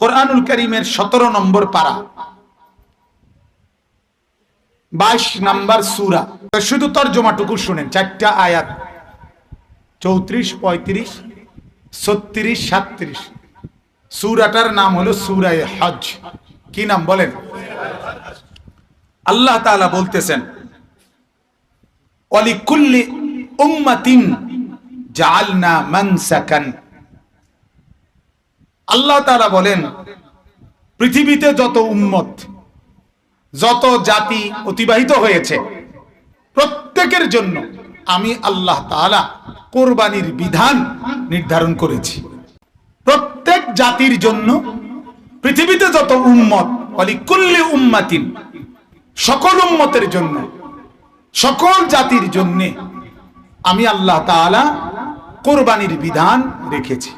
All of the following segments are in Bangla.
কোরআনুল করিমের সতেরো নম্বর পারা। বাইশ নাম্বার সুরা। শুধু তর্জমাটুকু শুনেন, চারটা আয়াত। চৌত্রিশ, পঁয়ত্রিশ, ছত্রিশ, সাতত্রিশ। সুরাটার নাম হলো সুরায় হজ কি নাম বলেন? আল্লাহ তাআলা বলতেছেন অলিকুল্লি উম্মাতিন জাআলনা মানসাকান। আল্লাহ তাআলা বলেন, পৃথিবীতে যত উম্মত, যত জাতি অতিবাহিত হয়েছে, প্রত্যেকের জন্য আমি আল্লাহ তাআলা কোরবানির বিধান নির্ধারণ করেছি। প্রত্যেক জাতির জন্য পৃথিবীতে যত উম্মত, অলিকুল্লি উম্মাতিন, সকল উম্মতের জন্য, সকল জাতির জন্যে আমি আল্লাহ তাআলা কোরবানির বিধান রেখেছি।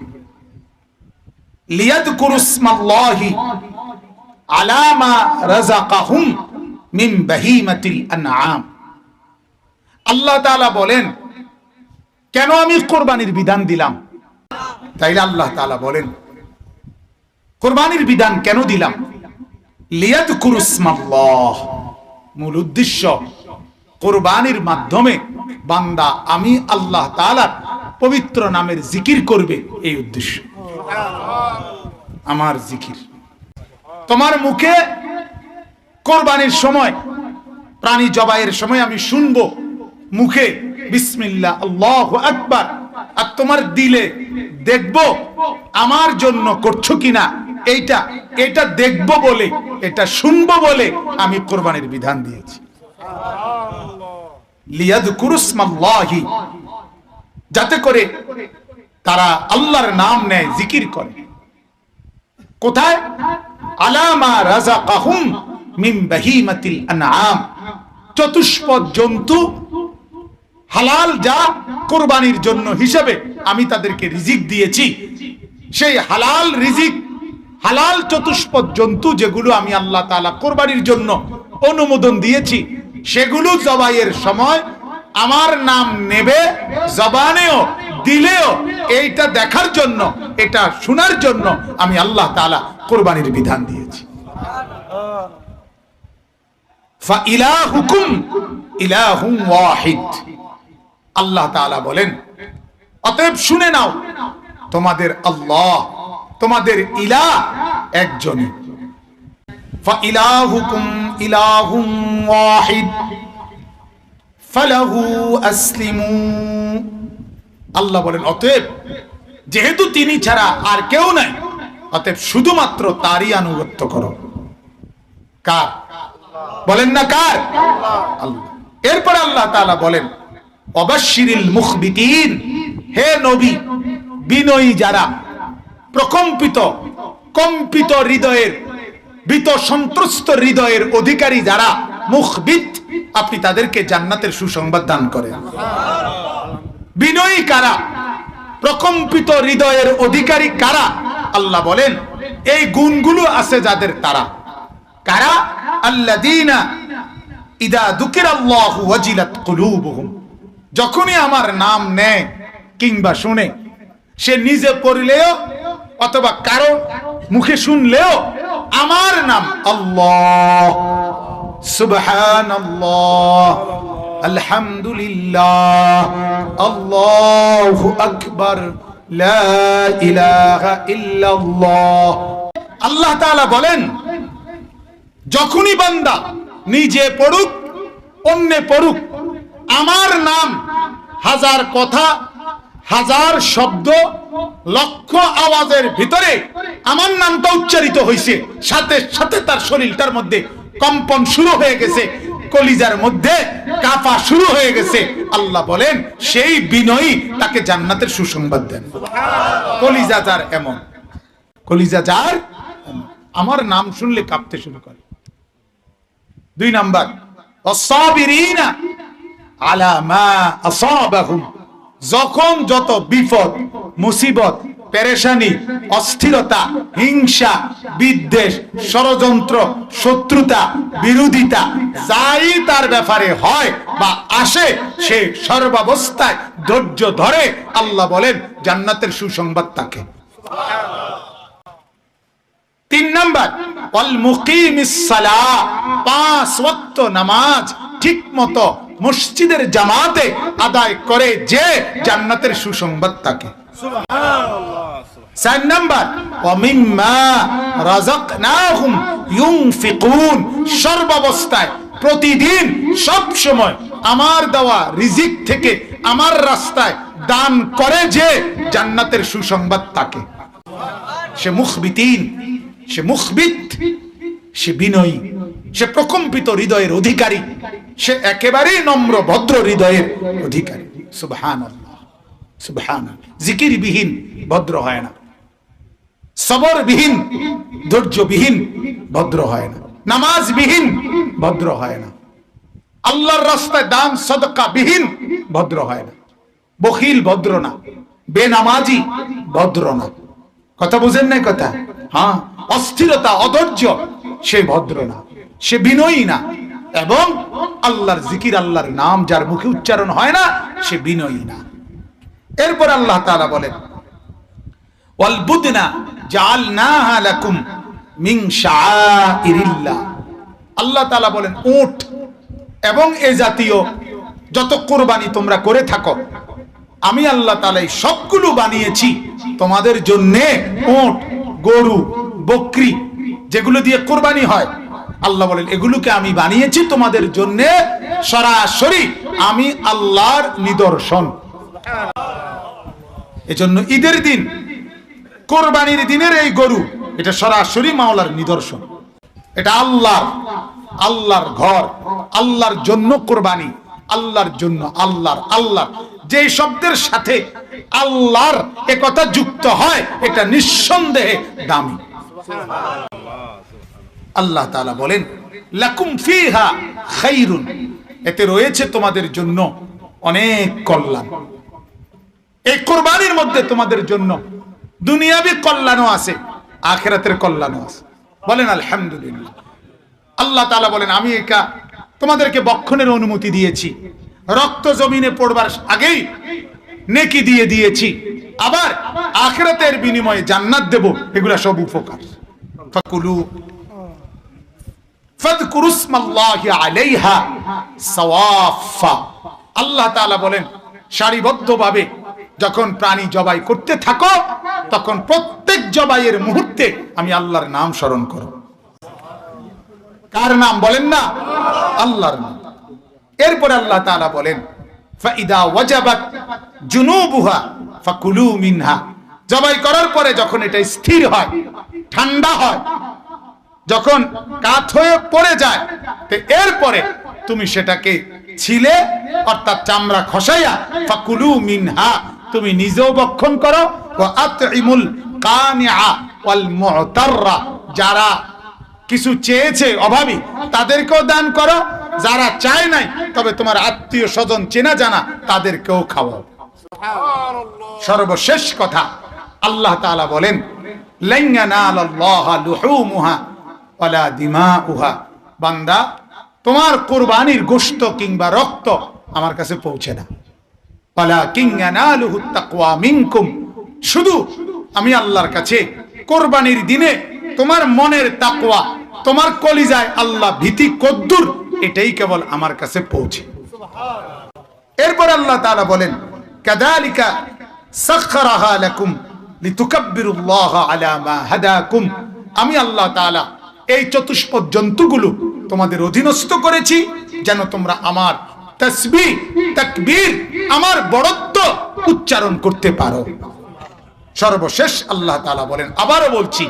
লিয়াদ কুরুসমাল্লাহি আলামা তাআলা বলেন, কেন আমি কোরবানির বিধান দিলাম? তাইলে আল্লাহ বলেন, কোরবানির বিধান কেন দিলাম? লিয়াদ কুরুসমাল্লাহ মূল উদ্দেশ্য, কোরবানির মাধ্যমে বান্দা আমি আল্লাহ তাআলার পবিত্র নামের জিকির করবে, এই উদ্দেশ্য। আমার জিকির। তোমার মুখে কোরবানির সময়, প্রাণী জবাইয়ের সময় আমি শুনব মুখে বিসমিল্লা, আল্লাহ আকবার। আর তোমার দিলে দেখব আমার জন্য করছ কিনা, এইটা, এটা দেখব বলে, এটা শুনব বলে আমি কোরবানির বিধান দিয়েছি। লিয়াদ কুরুসমাল্লাহি যাতে করে তারা আল্লাহর নাম নেয়, জিকির করে। কোথায়? আলামা রাজা কাহুম চতুষ্পদ জন্তু হালাল যা কোরবানির জন্য হিসেবে আমি তাদেরকে রিজিক দিয়েছি। সেই হালাল রিজিক, হালাল চতুষ্পদ জন্তু যেগুলো আমি আল্লাহ তাআলা কোরবানির জন্য অনুমোদন দিয়েছি, সেগুলো জবাইয়ের সময় আমার নাম নেবে জবানেও দিলেও এইটা দেখার জন্য, এটা শোনার জন্য আমি আল্লাহ তাআলা কোরবানির বিধান দিয়েছি। আল্লাহ বলেন, অতএব শুনে নাও, তোমাদের আল্লাহ, তোমাদের ইলাহ একজনই। ফাইলাহুকুম ইলাহুম ওয়াহিদ। ফালাহু আসলিমু আল্লাহ বলেন, অতএব যেহেতু তিনি ছাড়া আর কেউ নাই, অতএব শুধুমাত্র তারই আনুগত্য করো। কার? বলেন না কার? আল্লাহ। এরপর আল্লাহ তাআলা বলেন অবাশিরিল মুখবিতিন, হে নবী, বিনয়ী যারা প্রকম্পিত, কম্পিত হৃদয়ের বিত সন্ত্রস্ত হৃদয়ের অধিকারী যারা মুখবিত, আপনি তাদেরকে জান্নাতের সুসংবাদ দান করেন। বিনয়ী কারা? প্রকম্পিত হৃদয়ের অধিকারী কারা? আল্লাহ বলেন, এই গুণগুলো আছে যাদের তারা। কারা? আল্লাযীনা ইদা দুকিরাল্লাহু ওয়াজিলাত কুলুবুহুম। যখনই আমার নাম নেয় কিংবা শুনে, সে নিজে পড়লেও অথবা কারও মুখে শুনলেও আমার নাম আল্লাহ। সুবহানাল্লাহ। আলহামদুলিল্লাহ, আল্লাহু আকবার, লা আল্লাহ তাআলা বলেন, যখনই বান্দা নিজে পড়ুক, অন্যে পড়ুক, আমার নাম হাজার কথা, হাজার শব্দ, লক্ষ আওয়াজের ভিতরে আমার নামটা উচ্চারিত হয়েছে সাথে সাথে তার শরীরটার মধ্যে কম্পন শুরু হয়ে গেছে। কলিজার মধ্যে কাফা শুরু হয়ে গেছে। আল্লাহ বলেন, সেই বিনয়ী তাকে জান্নাতের সুসংবাদ দেন। কলিজা যার এমন। কলিজা যার আমার নাম শুনলে কাঁপতে শুরু করে। দুই নাম্বার আলা মা যখন যত বিপদ, মুসিবত পেরেশানি, অস্থিরতা, হিংসা, বিদ্বেষ, ষড়যন্ত্র, শত্রুতা, বিরোধিতা, যাই তার ব্যাপারে হয় বা আসে, সে সর্বাবস্থায় ধৈর্য ধরে আল্লাহ বলেন, জান্নাতের সুসংবাদ তাকে। নাম্বার মুকিমিস সালাহ পাঁচ ওয়াক্ত নামাজ ঠিক মতো মসজিদের জামাতে আদায় করে যে জান্নাতের সুসংবাদ থাকে চার নাম্বার, ওয়ামিম্মা রাযাকনাহুম ইউনফিকুন। সর্বাবস্থায় প্রতিদিন সব সময় আমার দেওয়া রিজিক থেকে আমার রাস্তায় দান করে যে জান্নাতের সুসংবাদ থাকে সে মুখবিতিন, সে মুখবিত, সে বিনয়ী, সে প্রকম্পিত হৃদয়ের অধিকারী, সে একেবারেই নম্র, ভদ্র হৃদয়ের অধিকারী। সুবহান সুবহান জিকির বিহীন ভদ্র হয় না। সবর বিহীন ধৈর্য বিহীন ভদ্র হয় না। নামাজ বিহীন ভদ্র হয় না। আল্লাহর রাস্তায় দান সদকা বিহীন ভদ্র হয় না। বখিল, ভদ্র না। বেনামাজি, ভদ্র না। কথা বুঝেন নাই কথা? হ্যাঁ অস্থিরতা, অধৈর্য, সে ভদ্র না। সে বিনয়ী না। এবং আল্লাহর জিকির, আল্লাহর নাম, যার মুখে উচ্চারণ হয় না, সে বিনয়ী না। এরপর আল্লাহ তাআলা বলেন, ওয়াল বুদনা জাআলনাহা লাকুম মিন আল্লাহ তাআলা বলেন, উট এবং এ জাতীয় যত কোরবানি তোমরা করে থাকো, আমি আল্লাহ তাআলা সবগুলো বানিয়েছি তোমাদের জন্য উট, গরু, বকরি যেগুলো দিয়ে কোরবানি হয়। আল্লাহ বলেন, এগুলোকে আমি বানিয়েছি তোমাদের জন্য সরাসরি আমি আল্লাহর নিদর্শন। এজন্য ঈদের দিন, কোরবানির দিনের এই গরু, এটা সরাসরি মাওলার নিদর্শন। এটা আল্লাহর আল্লাহর ঘর, আল্লাহর জন্য কোরবানি, আল্লাহর জন্য আল্লাহর আল্লাহ যে শব্দের সাথে আল্লাহর একথা যুক্ত হয়, এটা নিঃসন্দেহে দামি। আল্লাহ তাআলা বলেন, লাকুম ফিহা খাইরুন। এতে রয়েছে তোমাদের জন্য অনেক কল্যাণ। এই কোরবানির মধ্যে তোমাদের জন্য দুনিয়াবি কল্যাণও আছে, আখেরাতের কল্যাণও আছে। বলেন, আলহামদুলিল্লাহ। আল্লাহ তাআলা বলেন, আমি একা তোমাদেরকে বক্ষণের অনুমতি দিয়েছি, রক্ত জমিনে পড়বার আগেই নেকি দিয়ে দিয়েছি, আবার আখেরাতের বিনিময়ে জান্নাত দেব, এগুলা সব উপকার। ফাকুলু আল্লাহ বলেন, সারিবদ্ধভাবে যখন প্রাণী জবাই করতে থাকো, তখন প্রত্যেক জবাইয়ের মুহূর্তে আমি আল্লাহর নাম স্মরণ করো। কার নাম বলেন না? আল্লাহর নাম। এরপরে আল্লাহ তাআলা বলেন জবাই করার পরে যখন এটা স্থির হয়, ঠান্ডা হয়, যখন কাত হয়ে পড়ে যায় এরপরে তুমি সেটাকে ছিলে, অর্থাৎ চামড়া খসাইয়া ফাকুলু মিনহা তুমি নিজেও বক্ষণ করো। ও আতইমুল কানিআ যারা কিছু চেয়েছে অভাবী, তাদেরকেও দান করো। যারা চায় নাই, তবে তোমার আত্মীয় স্বজন চেনা জানা, তাদেরকেও খাওয়াও। সর্বশেষ কথা, আল্লাহ বলেন বান্দা, তোমার কোরবানির গোশত কিংবা রক্ত আমার কাছে পৌঁছে না শুধু আমি আল্লাহর কাছে কোরবানির দিনে তোমার মনের তাকওয়া, তোমার কলিজায় আল্লাহ ভীতি কদ্দুর, এটাই কেবল আমার কাছে পৌঁছে। এরপর আল্লাহ তাআলা বলেন কাদালিকা সাখখারাহা লাকুম লিতুকাব্বিরুল্লাহ আলা মা হাদাকুম। আমি আল্লাহ তাআলা এই চতুষ্পদ জন্তুগুলো তোমাদের অধীনস্থ করেছি, যেন তোমরা আমার তসবিহ, তাকবীর আমার বড়ত্ব উচ্চারণ করতে পারো। সর্বশেষ আল্লাহ তাআলা বলেন, আবারও বলছি,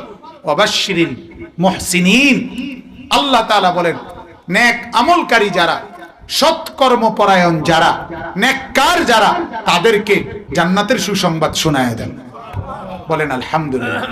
ওয়াবাশশিরিল মুহসিনিন। আল্লাহ তাআলা বলেন, নেক আমলকারী যারা, সৎকর্মপরায়ণ যারা, নেককার যারা, তাদেরকে জান্নাতের সুসংবাদ শোনায় দেন। বলেন, আলহামদুলিল্লাহ।